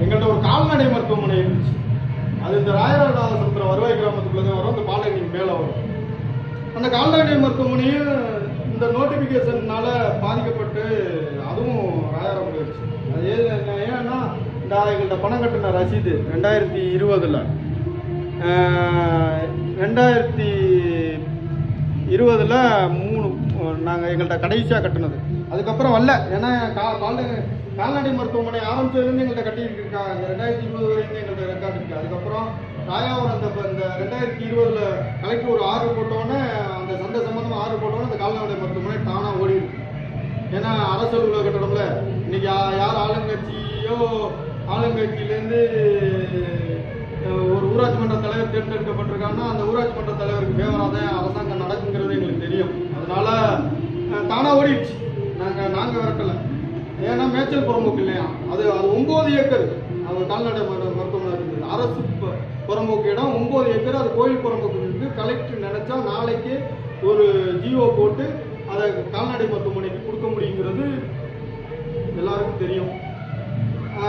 எங்கள்கிட்ட ஒரு கால்நடை மருத்துவமனை இருந்துச்சு. அது இந்த ராயராஜபுரம் வருவாய் கிராமத்துக்குள்ள தான் வரும். அந்த பாலகிரி மேலே வரும். அந்த கால்நடை மருத்துவமனையும் இந்த நோட்டிஃபிகேஷன்னால பாதிக்கப்பட்டு அதுவும் ராயாரம் போயிடுச்சு. அது என்ன- ஏன்னா இந்த எங்கள்கிட்ட பணம் கட்டின ரசீது ரெண்டாயிரத்தி இருபதில். ரெண்டாயிரத்தி இருபதில் மூணு நாங்கள் எங்கள்கிட்ட கடைசியாக கட்டினது. அதுக்கப்புறம் வரல. ஏன்னா கா கால்நடை கால்நடை மருத்துவமனை ஆரம்பிச்சதுலேருந்து எங்கள்கிட்ட கட்டிட்டு இருக்காங்க ரெண்டாயிரத்தி இருபது வரைக்கும் எங்கள்கிட்ட ரெக்கார்ட் இருக்குது அதுக்கப்புறம் ராயாவரம் அந்த இந்த ரெண்டாயிரத்தி இருபதில் கலெக்டர் ஒரு ஆர்டர் போட்டோன்னே அந்த சந்தை சம்மந்தமாக ஆர்டர் போட்டோன்னே அந்த கால்நடை மருத்துவமனை தானாக ஓடி இருக்கு. ஏன்னா அரசு அலுவலக கட்டடம்ல இன்னைக்கு யார் ஆளுங்கட்சியோ ஆளுங்கட்சியிலேருந்து ஒரு ஊராட்சி மன்ற தலைவர் தேர்ந்தெடுக்கப்பட்டிருக்காங்கன்னா அந்த ஊராட்சி மன்ற தலைவருக்கு ஃபேவராக தான் அரசாங்கம் நடக்குங்கிறது எங்களுக்கு தெரியும் அதனால அஹ், தானா ஓடிடுச்சு நாங்கள் நாங்கள் விரட்டலை ஏன்னா புறம்போக்கு இல்லையா? அது அது ஒம்பது ஏக்கர். அது கால்நடை மருத்துவமனை இருக்குது. அரசு புறம்போக்கு இடம் ஒம்பது ஏக்கர். அது கோயில் புறம்போக்கு இருக்குது கலெக்டர் நினைச்சா நாளைக்கு ஒரு ஜியோ போட்டு அதை கால்நடை மருத்துவமனைக்கு கொடுக்க முடியுங்கிறது எல்லாருக்கும் தெரியும்.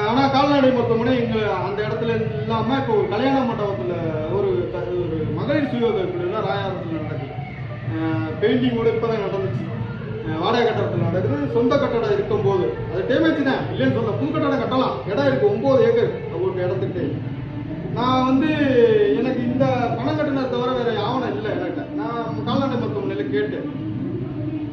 ஆனால் கால்நடை மருத்துவமனை எங்கள் அந்த இடத்துல இல்லாமல் இப்போ ஒரு கல்யாண மண்டபத்தில் ஒரு ஒரு மகளிர் சுய ராயாரத்தில் நடக்குது. பெயிண்டிங் கூட இப்போ தான் நடந்துச்சு வாடகை கட்டடத்தில் நடக்குது சொந்த கட்டடம் இருக்கும்போது அது டேமேஜ் தான். இல்லைன்னு சொல்ல புது கட்டடம் கட்டலாம். இடம் இருக்கு ஒன்பது ஏக்கர். ஒரு இடத்துக்கு நான் வந்து எனக்கு இந்த பணம் கட்டினதை தவிர வேற ஆவணம் இல்லை என்கிட்ட. நான் கால்நடை மருத்துவமனையில் கேட்டேன்.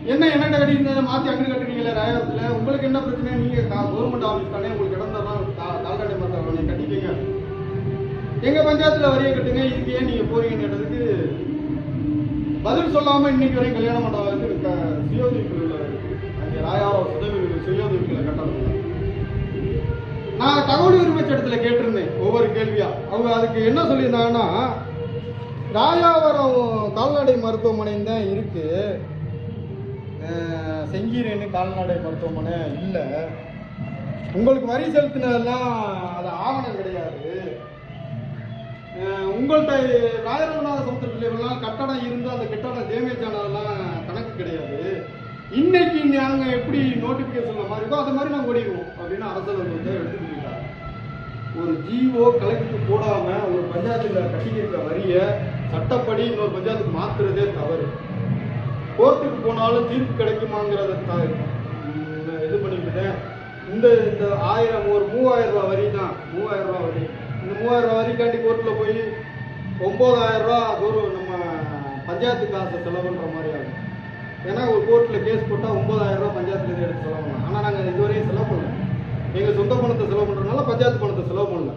என்ன என்னட்ட கட்டியிருந்ததை மாற்றி அங்கே கட்டுறீங்களே ராயத்தில் உங்களுக்கு என்ன பிரச்சனை? நீங்கள் கவர்மெண்ட் ஆஃபீஸ் தானே உங்களுக்கு இடம் தரலாம். கால்நடை மருத்துவமனை கட்டிக்கங்க எங்கள் பஞ்சாயத்தில் வரியை கட்டுங்க. இதுக்கு ஏன் நீங்கள் போறீங்கன்னு கேட்டதுக்கு பதில் சொல்லாமல் இன்னைக்கு வரையும் கல்யாண மண்டபம் வந்து க- சுயோதவி குழுவில் இருக்கு அங்கே ராயாவரம் சுதவி சுயோதவி நான் தகவல் உரிமை சட்டத்தில் கேட்டிருந்தேன் ஒவ்வொரு கேள்வியா. அவங்க அதுக்கு என்ன சொல்லியிருந்தாங்கன்னா ராயாவரம் கால்நடை மருத்துவமனை தான் இருக்கு. அஹ் கால்நடை மருத்துவமனை இல்லை. உங்களுக்கு வரி செலுத்தினதெல்லாம் அது ஆவணம் கிடையாது. உங்கள்கிட்ட உங்கள்ட்ட சமுத்திரத்தில் கட்டடம் இருந்து அந்த கட்டடம் டேமேஜ் ஆனதெல்லாம் இன்னைக்கு நாங்கள் எப்படி நோட்டிஃபிகேஷன் மாதிரி இருக்கோ அது மாதிரி நாங்கள் ஓடிடுவோம் அப்படின்னு அரசு வந்து எடுத்துக்கிட்டாங்க. ஒரு ஜிஓ கலெக்டர் போடாம ஒரு பஞ்சாயத்துல கட்டிக்கிற வரிய சட்டப்படி இன்னொரு பஞ்சாயத்துக்கு மாத்துறதே தவறு. கோர்ட்டுக்கு போனாலும் தீர்ப்பு கிடைக்குமாங்கிறத இது பண்ணிக்கிட்டேன் இந்த இந்த ஆயிரம் ஒரு மூவாயிரம் ரூபா வரி தான். மூவாயிரம் ரூபா வரி. இந்த மூவாயிரம் ரூபா வரிக்காண்டி கோர்ட்டில் போய் ஒம்பதாயிரம் ரூபா ஒரு நம்ம பஞ்சாயத்து காசை செலவு பண்ணுற மாதிரி ஆகும். ஏன்னா ஒரு கோர்ட்டில் கேஸ் போட்டால் ஒம்பதாயிரம் ரூபா பஞ்சாயத்துலேருந்து எடுத்து செலவு பண்ணலாம். ஆனால் நாங்கள் இதுவரையும் செலவு பண்ணல. எங்கள் சொந்த பணத்தை செலவு பண்ணுறதுனால பஞ்சாயத்து பணத்தை செலவு பண்ணல.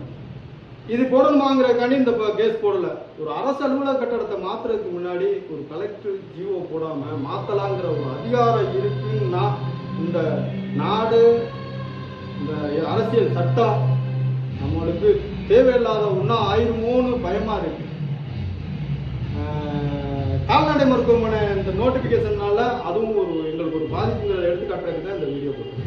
இது போடணுமாங்கிறக்காண்டி இந்த கேஸ் போடல. ஒரு அரசு அலுவலக கட்டடத்தை மாத்துறதுக்கு முன்னாடி ஒரு கலெக்டர் ஜிஓ போடாம மாத்தலாங்கிற ஒரு அதிகாரம் இருக்குன்னா இந்த நாடு இந்த அரசியல் சட்டம் நம்மளுக்கு தேவையில்லாத ஒன்றா ஆயிருமோன்னு பயமா இருக்கு. கால்நடை மருத்துவமனை நோட்டிஃபிகேஷன்னால அதுவும் ஒரு எங்களுக்கு ஒரு பாதிப்புங்கிறத எடுத்துக்காட்டுறதுக்கு தான் இந்த வீடியோ போட்டேன்